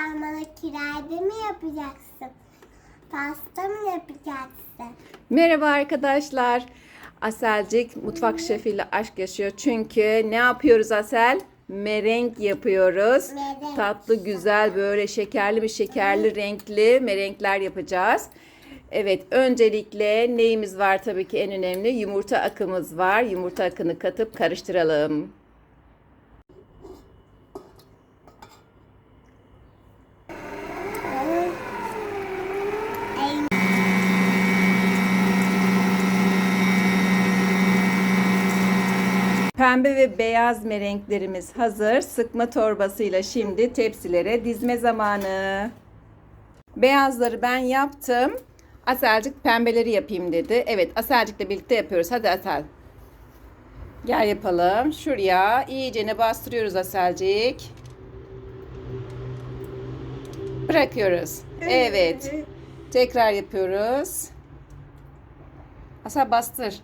Sen bana kirayda mı yapacaksın? Pasta mı yapacaksın? Merhaba arkadaşlar. Aselcik mutfak şefiyle aşk yaşıyor. Çünkü ne yapıyoruz Asel? Merenk yapıyoruz. Merenk. Tatlı, güzel, böyle şekerli bir şekerli renkli merenkler yapacağız. Evet, öncelikle neyimiz var tabii ki en önemli? Yumurta akımız var. Yumurta akını katıp karıştıralım. Pembe ve beyaz merenklerimiz hazır. Sıkma torbasıyla şimdi tepsilere dizme zamanı. Beyazları ben yaptım. Aselcik pembeleri yapayım dedi. Evet Aselcik'le birlikte yapıyoruz. Hadi Asel. Gel yapalım. Şuraya iyicene bastırıyoruz Aselcik. Bırakıyoruz. Evet. Tekrar yapıyoruz. Asel bastır.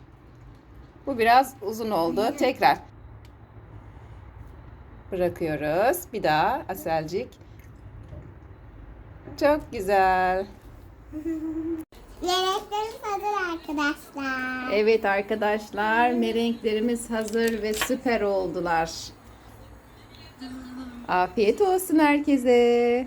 Bu biraz uzun oldu. Tekrar. Bırakıyoruz. Bir daha Aselcik. Çok güzel. Yemeklerimiz hazır arkadaşlar. Evet arkadaşlar, merenklerimiz hazır ve süper oldular. Afiyet olsun herkese.